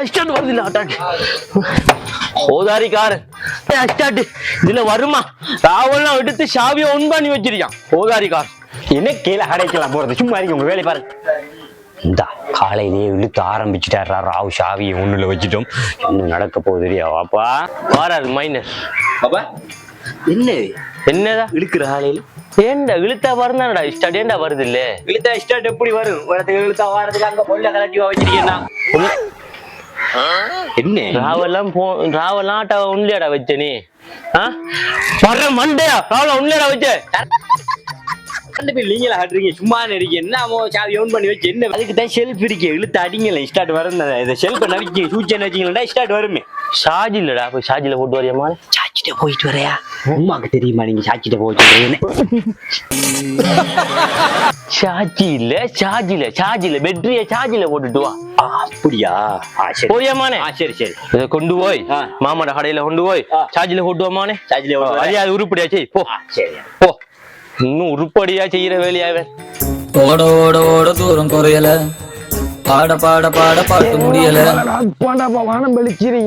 வருது இல்ல attack ஓதாரிக்காரன் start இதுல வருமா? ராவெல்லாம் எடுத்து சாவியை ஒன் பண்ணி வச்சிருக்கான். ஓதாரிக்காரன் என்ன கீழே அடைக்கலாம் போறது? சும்மா இருக்கு உங்க வேலையை பாருங்க. இந்த காலையிலேயே இழுத்து ஆரம்பிச்சுட்டாரா ராவு. சாவியை ஒண்ணுல வச்சுட்டோம். என்ன நடக்க போகுது தெரியா வாப்பா வாராரு மைனர் பாப்பா என்ன? என்னதா இழுக்கிற காலையில? ஏண்டா இழுத்தா வருந்தானடா ஸ்டார்ட் ஏண்டா வருது இல்ல? இழுத்தா ஸ்டார்ட் எப்படி வரும்? வரதுக்கு இழுத்தா வாரத்துக்கு அங்க பொல்ல கலட்டிவா வச்சிருக்கேன்னா. என்ன? ராவெல்லாம் போ ராவெல்லாம் ஆட்டா உண்மையாடா வச்ச நீ? ஆ? வர்ற மண்டையா? ராவெல்லாம் உண்மையாடா வச்ச? ரெண்டு பேர் நீங்களா ஆடுறீங்க சும்மா இருக்கீங்க என்ன அம்மா சாவி ஓன் பண்ணி வச்சு என்ன? அதுக்கு தான் ஷெல்ஃப் இருக்கு. இழுத்து அடிங்கல. ஸ்டார்ட் வரும் இதை ஷெல்ஃப் நவிக்க சூச்சன் வச்சிங்களா ஸ்டார்ட் வருமே. ஷாஜி இல்லடா. போய் ஷாஜில போட்டு வரையமா சாச்சிட்ட போயிட்டு வரையா? உமாக்கு தெரியுமா நீங்க சாச்சிட்ட போயிட்டு ஷாஜி இல்ல ஷாஜில ஷாஜில பெட்ரிய ஷாஜில போட்டுட்டு வா. அப்படியா? போயமானே சரி. சரி இதை கொண்டு போய். மாமாட கடையில கொண்டு போய் ஆ. சார்ஜில கொண்டு வாமானே சார்ஜில கொண்டு வரேன். அதே அது உருப்படியா செய் போ. சரி. போ. இன்னும் உருப்படியா செய்யற வேலையாவே ஓட ஓட ஓட தூரம் குறையல. பாட பாட பாட பாட்டு முடியல. வானம் வெளிச்சிரி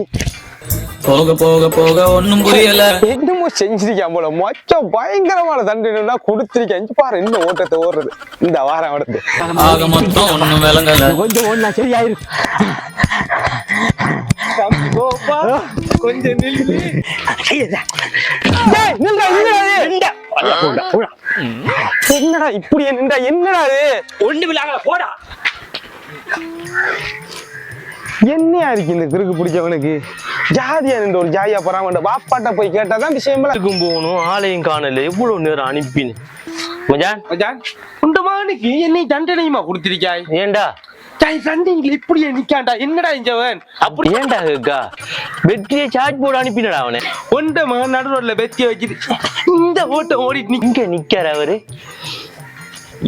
போக போக போக ஒண்ணும் புரியல. என்னமோ செஞ்சிருக்கான் போல. மொச்சம் பயங்கரமான தண்டனை கொடுத்திருக்கேன். இங்க பாரு இன்னும் ஓட்டத்தை ஓடுறது. இந்த வாரம் அடுத்து. ஆக மொத்தம் ஒண்ணும் விளங்கல. கொஞ்சம் ஒண்ணா சரியாயிரு. கொஞ்சம் என்னடா இப்படி நின்றா என்னடா இது ஒண்ணு விழாங்கள போடா. என்னையா இருக்கு இந்த கிறுக்கு பிடிச்சவனுக்கு? ஜாதியா நின்று ஒரு ஜாதியா போறான் பாப்பாட்ட போய் கேட்டாதான் விஷயம் இதுக்கும் போகணும்? ஆலயம் காணல. எவ்வளவு நேரம் அனுப்பின்னு? மஜான் மகனுக்கு என்னை தண்டனையுமா கொடுத்திருக்காய்? ஏண்டா? சண்டைங்களை இப்படியே நிக்காண்டா? என்னடா இஞ்சவன் அப்படி ஏண்டா கேக்கா பெட்ரிய சார்ஜ் போர்டு அனுப்பினடா அவனை. ஒண்ட மகன் நடுரோட்ல வெத்திய வச்சுட்டு இந்த ஓட்டம் ஓடிட்டு நிக்க நிக்கார அவரு.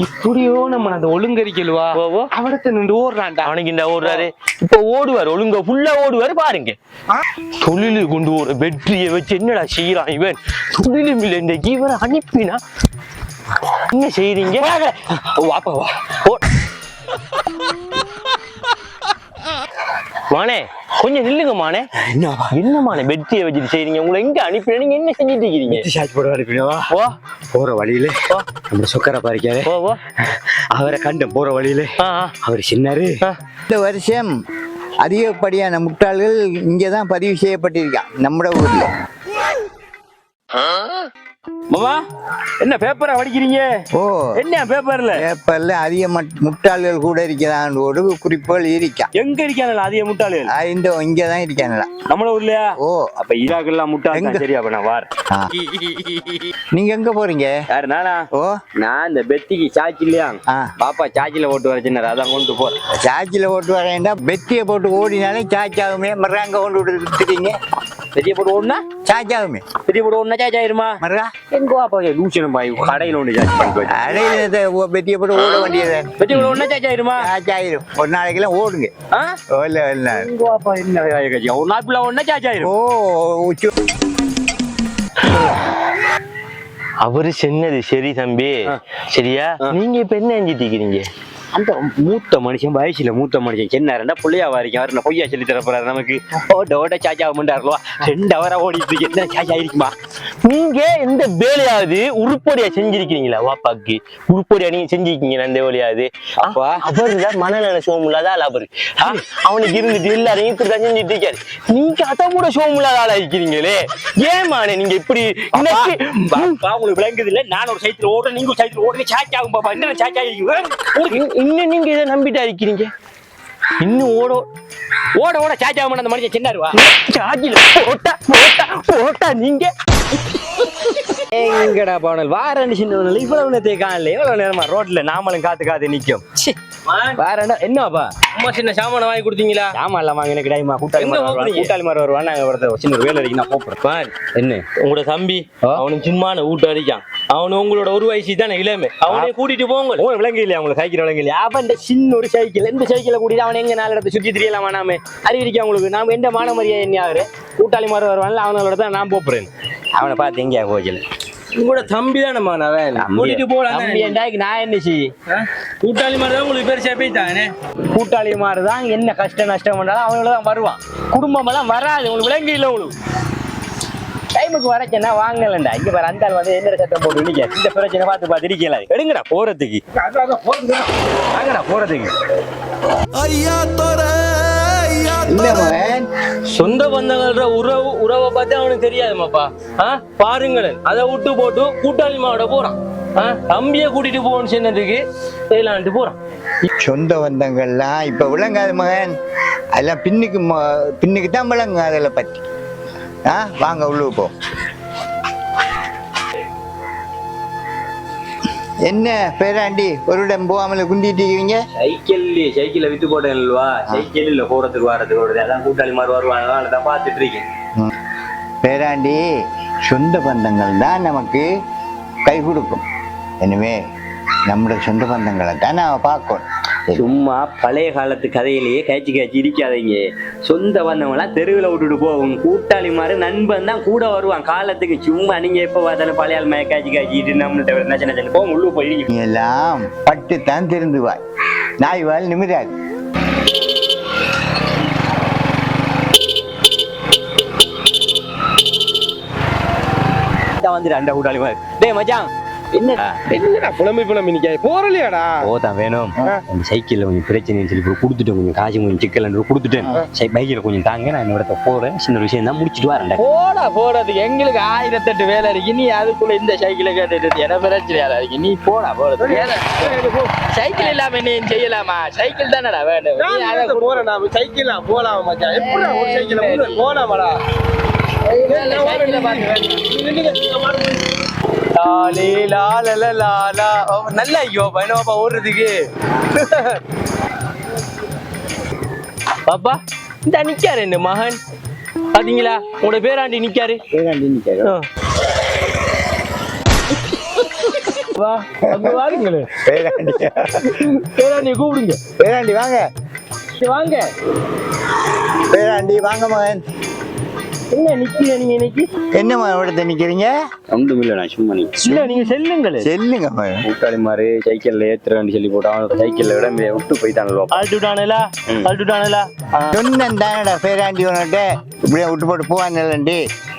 இப்படியோ நம்ம அந்த ஒழுங்கரிக்கலுவா. அவடத்தை நின்று ஓடுறான்டா. அவனுக்கு இந்த ஓடுறாரு. இப்ப ஓடுவார் ஒழுங்கா ஃபுல்லா ஓடுவாரு பாருங்க. தொழிலு கொண்டு ஒரு வெற்றியை வச்சு என்னடா செய்யறான் இவன்? தொழிலும் இல்லை இந்த இவனை அனுப்பினா என்ன செய்றீங்க? வாப்பா வா. ஓ. மானே கொஞ்சம் நில்லுங்க மானே. என்ன மானே வெற்றியை வச்சுட்டு செய்றீங்க? உங்களை எங்க அனுப்பின நீங்க என்ன செஞ்சுட்டு இருக்கீங்க சார்ஜ் போட அனுப்பினவா ஓ போற வழியில நம்ம சொக்கரை பாரிக்காரு ஓ ஓ அவரை கண்டம் போற வழியில அவர் சின்னாரு. இந்த வருஷம் அதிகப்படியான முட்டாள்கள் இங்கே தான் பதிவு செய்யப்பட்டிருக்கான் நம்ம ஊர்ல. மாமா என்ன பேப்பரா படிக்கிறீங்க ஓ என்ன பேப்பர்ல பேப்பர்ல அதிக மட்- முட்டாள்கள் கூட இருக்கிறான் ஒரு குறிப்புகள் இருக்கான் எங்க இருக்கானல அதிக முட்டாளு ஆ, இந்த இங்கே தான் இருக்கானுல நம்மள ஊர்லயா? ஓ. அப்ப ஈராக்கெல்லாம் முட்டாள் எங்க? தான் சரி அப்ப நான் வார். நீங்க எங்க போறீங்க? யாரு நானா? ஓ. நான் இந்த பெத்திக்கு சார்ஜ் இல்லையா? பாப்பா சார்ஜில் ஓட்டு வர சின்ன அதான் கொண்டு போறேன் சார்ஜில் போட்டு வரேன்டா. பெட்டியை போட்டு ஓடினாலே சார்ஜ் ஆகுமே. மறுறாங்க கொண்டு விட்டுறீங்க பெரிய போட்டு ஓடுனா? சார்ஜ் ஆகுமே. பெரிய போட்டு ஓடுனா சார்ஜ் ஆயிருமா? மறுறா எங்க பாப்பா லூசனம் பாய் கடையில் ஒன்று சார்ஜ் பண்ணி அடையில பெட்டியை போட்டு ஓட வேண்டியது. போட்டு ஒன்றா சார்ஜ் ஆயிருமா சார்ஜ் ஆயிரும் ஒரு நாளைக்கெல்லாம் ஓடுங்க. ஓ இல்லை இல்லை. எங்க பாப்பா என்ன ஒரு நாள் ஃபுல்லாக ஒன்றா சார்ஜ் ஓ ஆயிரும் உச்சி. அவரு சொன்னது சரி தம்பி. சரியா? நீங்க இப்ப என்ன செஞ்சுட்டு இருக்கீங்க? அந்த மூத்த மனுஷன் வயசுல மூத்த மனுஷன் சின்ன ரெண்டா புள்ளையா வாரிக்கும் அவர் என்ன பொய்யா சொல்லி தர போறாரு நமக்கு? ஓட ஓட ஆக மாட்டாருலவா ரெண்டு அவரா ஓடிட்டு இருக்கு. என்ன சார்ஜ் ஆயிருக்குமா நீங்க எந்த வேலையாவது உருப்படியா செஞ்சிருக்கீங்களா வாப்பாக்கு உருப்படியா நீங்க செஞ்சிருக்கீங்களா இந்த வேலையாவது? அப்பா. அவருதான் மனநல சோம் இல்லாத ஆள் அவரு. அவனுக்கு இருந்துட்டு எல்லாரையும் இப்படிதான் செஞ்சுட்டு இருக்காரு. நீங்க அதை கூட சோம் இல்லாத ஆளா இருக்கிறீங்களே? ஏமானே நீங்க இப்படி உங்களுக்கு விளங்குது இல்ல? நான் ஒரு சைத்துல ஓடுறேன் நீங்க ஒரு சைத்துல ஓடுங்க. சார்ஜ் ஆகும் பாப்பா. என்ன ஆகிருக்கு இன்- இன்னும் நீங்க இதை நம்பிட்டா இருக்கிறீங்க? இன்னும் ஓட ஓட ஓட சார்ஜ் ஆக மாட்டேன் அந்த மனுஷன் சின்னாருவா சார்ஜில் போட்டா போட்டா போட்டா நீங்க. எங்கடா பவனல் வாரண்டு சின்ன இவ்வளவு நேரத்தை காணல இவ்வளவு நேரமா ரோட்ல நாமளும் காத்து காத்து நிக்கும். வாரண்டா என்னப்பா? அம்மா சின்ன சாமான வாங்கி கொடுத்தீங்களா? ஆமா இல்ல வாங்க எனக்கு டைமா கூட்டாளி மாதிரி? கூட்டாளி மாதிரி வருவான். நாங்க சின்ன வேலை கூப்பிடுறேன் பாரு. என்ன? உங்களோட தம்பி அவனுக்கு சும்மான ஊட்ட அடிக்கான். அவனு உங்களோட ஒரு வயசு தானே இளமை. அவனை கூட்டிட்டு போங்க. ஓ விளங்கு இல்லையா உங்களுக்கு? சைக்கிள் விளங்கு இல்லையா? அவன் சின்ன ஒரு சைக்கிள் இந்த சைக்கிளை கூட்டிட்டு அவன் எங்க நாலு இடத்த சுத்தி தெரியலாம் வேணாமே அறிவிக்கா உங்களுக்கு? நாம எந்த மான மரியாதை என்ன ஆகுற கூட்டாளி மாதிரி வருவான்ல அவனோட தான் நான் போப்புறேன். அவனை பார்த்து எங்கேயா போகல உங்களோட தம்பி தானம்மா நான் கூட்டிட்டு போலாம் தம்பி என்றாக்கு நான் என்ன செய்ய? கூட்டாளி மாதிரி தான் உங்களுக்கு பெருசா போயிட்டானே கூட்டாளி மாதிரி தான் என்ன கஷ்டம் நஷ்டம் பண்ணாலும் அவங்கள தான் வருவான். குடும்பம் எல்லாம் வராது உங்களுக்கு விளங்கி இல்லை உங்களுக்கு. டைமுக்கு வரச்சேன்னா வாங்கலண்டா. இங்க பாரு அந்த வந்து என்ன சத்தம் போட்டு நிக்க. இந்த பிரச்சனை பார்த்து பார்த்து இருக்கல எடுங்கடா போறதுக்கு. வாங்கடா போறதுக்கு. இல்ல மகன். சொந்த பந்தங்கள்ன்ற உறவு உறவை பார்த்து அவனுக்கு தெரியாதுமாப்பா ஆ? பாருங்களேன் அதை விட்டு போட்டு கூட்டாளி மாவோட போறான். ஆ? தம்பியை கூட்டிட்டு போகணும்னு சொன்னதுக்கு செய்யலான்ட்டு போறான். சொந்த பந்தங்கள்லாம் இப்ப விளங்காது மகன். அதெல்லாம் பின்னுக்கு ம- பின்னுக்கு தான் விளங்கும் அதில் பத்தி. ஆ வாங்க உள்ளுக்கு போ. என்ன பேராண்டி? ஒரு இடம் போகாமல குந்திட்டு இருக்கீங்க? சைக்கிள் சைக்கிள வித்து போட்டேன் இல்லவா? சைக்கிள் இல்ல போறதுக்கு வரதுக்கு வருது அதான் கூட்டாளி மாதிரி வருவாங்க. அதான் பாத்துட்டு இருக்கேன். பேராண்டி சொந்த பந்தங்கள் தான் நமக்கு கை கொடுக்கும். எனவே நம்முடைய சொந்த பந்தங்களை தான் நாம பார்க்கணும் சும்மா பழைய காலத்து கதையிலேயே காய்ச்சி காய்ச்சி இருக்காதீங்க சொந்த வந்தவங்களாம் தெருவில் விட்டுட்டு போகும். கூட்டாளி மாதிரி நண்பன் தான் கூட வருவான். காலத்துக்கு சும்மா நீங்க எப்ப பார்த்தாலும் பழைய ஆள் மய காய்ச்சி காய்ச்சிட்டு நம்மள்ட்ட நச்ச நச்சன போங்க உள்ள போய் எல்லாம் பட்டு தான் திருந்துவாய். நாய் வாழ் நிமிராது. வந்துட்டு அந்த கூட்டாளி மாதிரி டேய் மச்சான் என்னடா புலம்பி புலம்பி நிக்க போறலையாடா? போதான் வேணும். அந்த சைக்கிள்ல கொஞ்சம் பிரச்சனை சொல்லி கொடுத்துட்டேன். கொஞ்சம் காசு கொஞ்சம் சிக்கல் கொடுத்துட்டேன். சரி பைக்கில் கொஞ்சம் தாங்க நான் என்னோட போறேன். சின்ன விஷயம் தான் முடிச்சிட்டு வரேன் போடா போறதுக்கு எங்களுக்கு ஆயிரத்தெட்டு வேலை இருக்கு. நீ அதுக்குள்ள இந்த சைக்கிளை கேட்டுட்டு என்ன பிரச்சனையா இருக்கு? நீ போடா போறது சைக்கிள் இல்லாம என்ன செய்யலாமா? சைக்கிள் தானடா வேணும். போறேன் சைக்கிள் போலாம் மச்சான்? எப்படி ஒரு சைக்கிள் போலாமாடா. சைக்கிளை பார்த்து லாலே லாலல லாலா நல்ல ஐயோ பயணமாப்பா ஓடுறதுக்கு. பாப்பா இந்த நிக்காரு இந்த மகன்? பாத்தீங்களா? உங்களோட பேராண்டி நிக்காரு. பேராண்டி நிற்காரு ஆ. வா அங்க வாருங்களே. பேராண்டி. பேராண்டி கூப்பிடுங்க. பேராண்டி வாங்க. வாங்க. பேராண்டி வாங்க மகன். என்ன நிக்கிறீங்க நீங்க இன்னைக்கு? என்ன மகன் இடத்த நிக்கிறீங்க? ஒன்றும் இல்லை நான் சும்மா நீ இல்ல நீங்க செல்லுங்களே. செல்லுங்க கூட்டாளி மாதிரி சைக்கிள்ல ஏத்துறேன்னு சொல்லி போட்டு அவனோட சைக்கிள்ல விட விட்டு போயிட்டானல்வா அழுட்டுட்டானலா அழுட்டுட்டானலா சொன்னேன் தானடா பேராண்டி உன்கிட்ட இப்படியே விட்டு போட்டு போவான்லண்டி. டா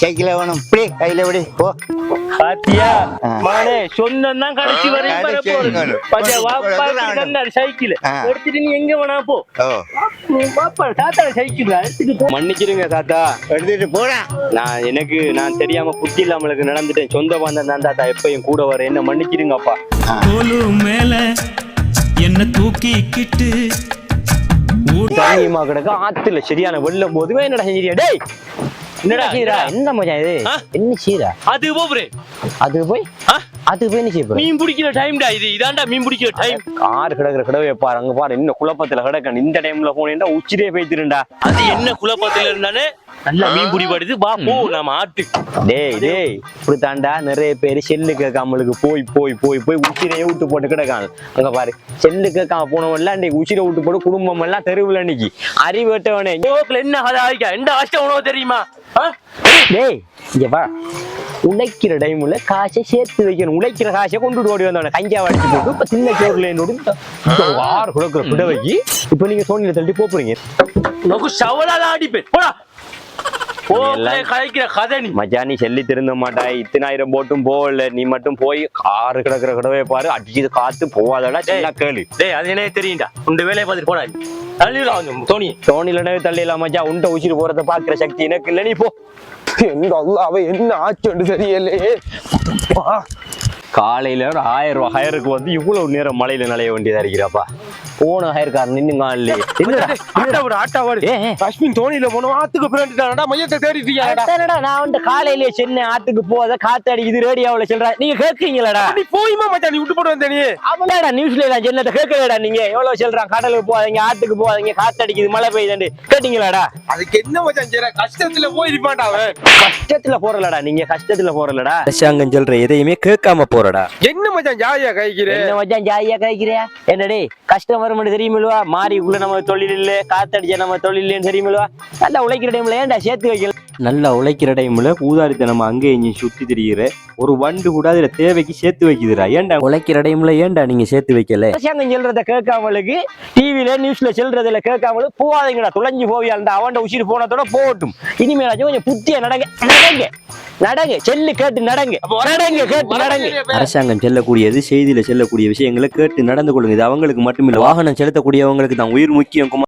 சைக்கிள வேணும். இப்படி கையில விடு. போ. பாத்தியா. மானே சொன்னா கடைசி வரையும் வர போறது. பாத்தியா வாப்பா சைக்கிள். எடுத்துட்டு நீ எங்க வேணா போ. தாத்தா சைக்கிள். எடுத்துட்டு மன்னிச்சிருங்க தாத்தா. எடுத்துட்டு போடா. நான் எனக்கு நான் தெரியாம புத்தி இல்லாமலுக்கு நடந்துட்டேன். சொந்த பந்தம் தான் தாத்தா. எப்பயும் கூட வர. என்ன மன்னிச்சிருங்கப்பா. மேல என்ன தூக்கிக்கிட்டு தண்ணியமா கிடக்க? ஆத்துல சரியான வெள்ளம் போதுமே என்னடா செஞ்சிரியா டேய்! என்னடா சீரா? என்ன மச்சான் இது? என்ன சீரா? அது போறே அது போய்? அது போய் என்ன செய்ய மீன் பிடிக்கிற டைம்டா இது. இதான்டா மீன் பிடிக்கிற டைம் ஆறு கிடக்குற கிடவே பாரு. அங்க பாரு. என்ன குழப்பத்துல கிடக்க இந்த டைம்ல போனேன்டா உச்சிரே போய்த்திருண்டா அது என்ன குழப்பத்துல இருந்தானே? நல்லா மீன் பிடிபடுது வா போ நம்ம ஆட்டு. டேய் டேய். இப்படி தாண்டா நிறைய பேர் செல்லு கேட்காமலுக்கு போய் போய் போய் போய் உச்சிரையே விட்டு போட்டு கிடக்காங்க. அங்க பாரு. செல்லு கேட்காம போனவன் எல்லாம் இன்னைக்கு உச்சிரை விட்டு போட்டு குடும்பம் எல்லாம் தெருவில் இன்னைக்கு அறிவேட்டவனே என்ன கதை ஆகிக்கா எந்த கஷ்டம் உணவு தெரியுமா? டேய் இங்க வா. உழைக்கிற டைம்ல காசை சேர்த்து வைக்கணும். உழைக்கிற காசை கொண்டுட்டு ஓடி வந்தவன கஞ்சா வடிச்சு போட்டு இப்ப சின்ன சோறுல ஆறு கொடுக்குற பிடவைக்கு இப்ப நீங்க சோனியில தள்ளி போறீங்க அடிப்பேன். போடா. மச்சான் சொல்லி திருந்த மாட்டாய். இத்தனாயிரம் போட்டும் போகல. நீ மட்டும் போய் ஆறு கிடக்குற கிடவே பாரு. அடிச்சது காத்து போவாதடா சின்ன கேளு. டேய் அது என்ன தெரியும்டா. உண்டு வேலையை பார்த்துட்டு போடா. தள்ளிடலாம் தோனி தோணிலனே தள்ளிடலாம் மச்சான். உண்ட உச்சிட்டு போறத பாக்குற சக்தி எனக்கு இல்லை. நீ போ. எந்த அல்லாஹ்வே என்ன ஆச்சுன்னு தெரியலையே காலையில ஒரு ஆயிரம் ரூபாய் ஹயருக்கு வந்து இவ்வளவு நேரம் மழையில நலைய வேண்டியதா இருக்கிறாப்பா? போன ஹயர்கார் நின்னு காணலே ஆட்டா விடு ஆட்டா விடு. காஷ்மீர் தோணியில போனோம் ஆத்துக்கு பிறண்டுட்டானடா மையத்தை தேடிட்டு இருக்கியாடா அதானடா, நான் வந்து காலையிலேயே சென்னை ஆத்துக்கு போத காத்து அடிக்குது ரேடியோவில் சொல்றேன் நீங்க கேட்கீங்களாடா நீ போயுமா மச்சான் நீ விட்டு போட்டு வந்த நீ அவன்டா நியூஸ்ல எல்லாம் சொன்னதை கேட்கலடா நீங்க எவ்வளவு சொல்றான் கடலுக்கு போகாதீங்க ஆத்துக்கு போகாதீங்க காத்து அடிக்குது மழை பெய்யுதுன்னு கேட்டீங்களாடா அதுக்கு என்ன மச்சான் செய்ற கஷ்டத்துல போயிருப்பான்டா அவன் கஷ்டத்துல போறலடா நீங்க கஷ்டத்துல போறலடா அரசாங்கம் சொல்ற எதையுமே கேட்காம போறடா என்ன மச்சான் ஜாலியா கைக்கிறேன் என்ன மச்சான் ஜாலியா கேட்கிறியா என்னடே கஷ்டம் வரும்னு தெரியுமில்வா உள்ள நம்ம தொழில் இல்ல காத்தடிச்சா நம்ம தொழில் இல்லைன்னு தெரியுமில்வா நல்லா உழைக்கிற டைம்ல ஏன்டா சேர்த்து வைக்கல? நல்லா உழைக்கிற டைம்ல ஊதாரித்தனம் அங்கே இங்கே சுத்தி திரிகிற ஒரு வண்டு கூட அதுல தேவைக்கு சேர்த்து வைக்குதுடா. ஏன்டா உழைக்கிற டைம்ல ஏன்டா நீங்க சேர்த்து வைக்கல? அரசாங்கம் சொல்றத கேட்காமலுக்கு டிவில நியூஸ்ல சொல்றதுல கேட்காமலுக்கு போகாதீங்கடா. துளைஞ்சு போவியா அந்த அவன் உசிறு போனதோட போகட்டும். இனிமேலாச்சும் கொஞ்சம் புத்திய நடங்க நடங்க நடங்க. செல்லு கேட்டு நடங்க. நடங்க கேட்டு நடங்க. அரசாங்கம் செல்லக்கூடியது செய்தியில செல்லக்கூடிய விஷயங்களை கேட்டு நடந்து கொள்ளுங்க. இது அவங்களுக்கு மட்டுமில்ல வாகனம் செலுத்தக்கூடியவங்களுக்கு தான். உயிர் முக்கியம்